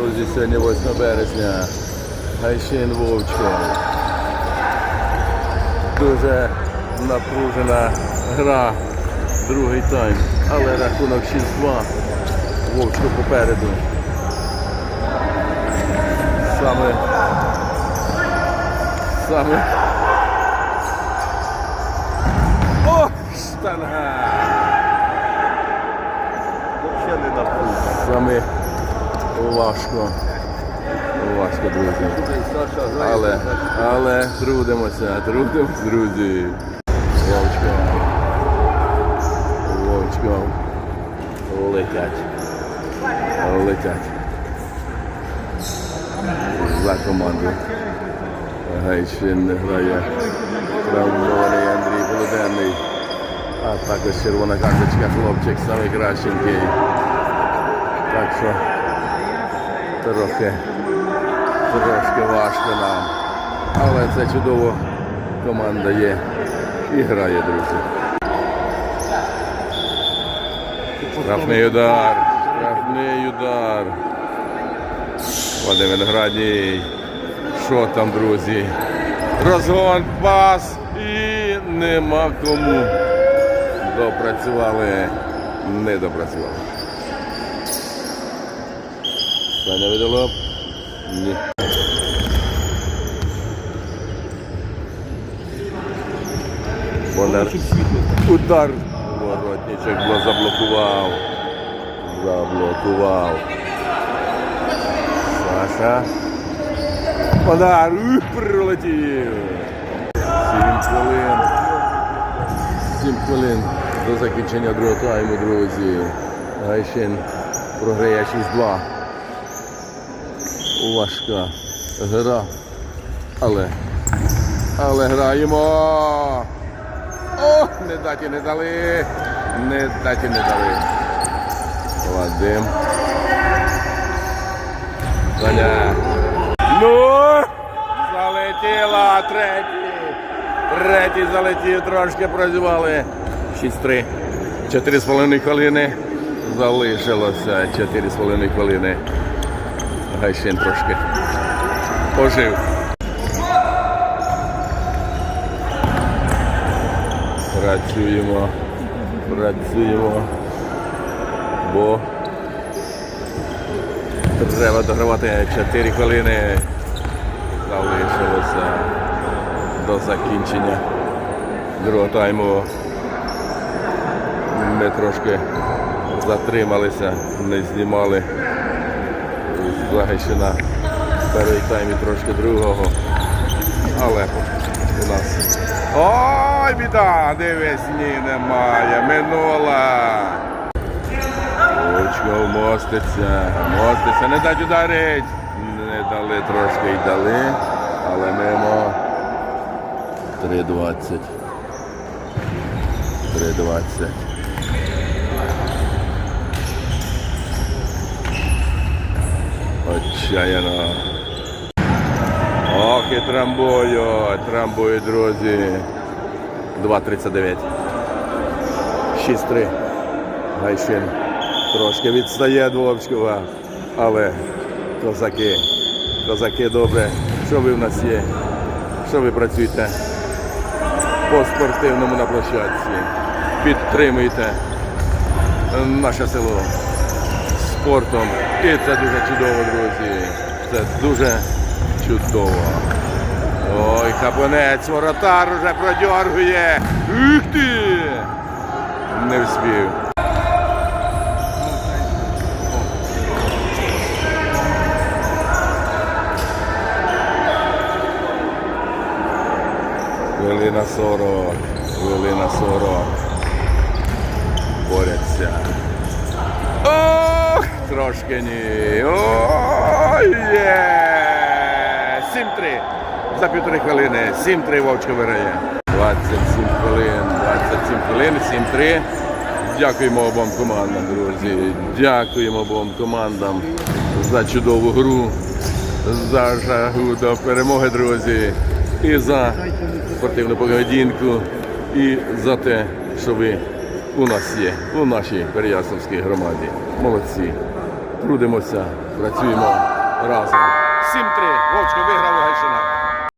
Друзі, сьогодні 8 березня. Гайшин Вовчко. Дуже напружена гра. Другий тайм. Але рахунок 6-2. Вовчко попереду. Саме. Саме. О! Штанга! Ще не напружено. Саме важко. Важко, друзі. Але, але трудимося, трудимося, друзі. Вовчко. Вовчко. Летять. Летять. За команду. Гайчин грає травмований Андрій Полуденний. А також червона карточка хлопчик самий кращенький. Так що трохи трошки важко нам. Але це чудово. Команда є і грає, друзі. Штрафний удар. Штрафний удар. Вадим Виноградій. Що там, друзі? Розгон, пас і нема кому. Допрацювали. Не допрацювали. Саня Видолоп. Ні. Бондар. Удар. Воротничок заблокував. Заблокував. Саша. Ух, прилетів. Сім хвилин. Сім хвилин до закінчення другого тайму, друзі. Гайшин програє 6-2. Важка гра. Але. Але граємо. О, не даті не дали. Не даті не дали. Вадим. Саня. Ну! Залетіла третій. Третій залетів, трошки працювали. 6-3. 4,5 хвилини. Залишилося 4,5 хвилини. Гайшин трошки ожив. Працюємо, працюємо, бо треба догравати 4 хвилини. Залишилося до закінчення другого тайму. Ми трошки затрималися, не знімали Загайщина в перший таймі трошки другого. Але у нас. Ой, біда! Дивись, ні, немає. Минула. Очко моститься, моститься, не дать ударить. Не дали трошки й дали, але мимо 3.20. 3.20. Отчаяно. Ох, і трамбую, трамбую, друзі. 2.39. 6-3. Гайшин трошки відстає від Але козаки, козаки добре. Що ви в нас є? Що ви працюєте по спортивному на площадці? Підтримуйте наше село спортом. І це дуже чудово, друзі. Це дуже чудово. Ой, хапонець, воротар уже продьоргує. Ух ти! Не вспів. Хвилина 40, хвилина 40. Борються. Ох, трошки ні. Ой, є! 7-3. За півтори хвилини. 7-3 Вовчко виграє. 27 хвилин. 27 хвилин, 7-3. Дякуємо обом командам, друзі. Дякуємо обом командам за чудову гру, за жагу до перемоги, друзі. І за спортивну поведінку, і за те, що ви у нас є, у нашій Переяславській громаді. Молодці трудимося, працюємо разом. 7-3. Вовчко виграв у Гайшин.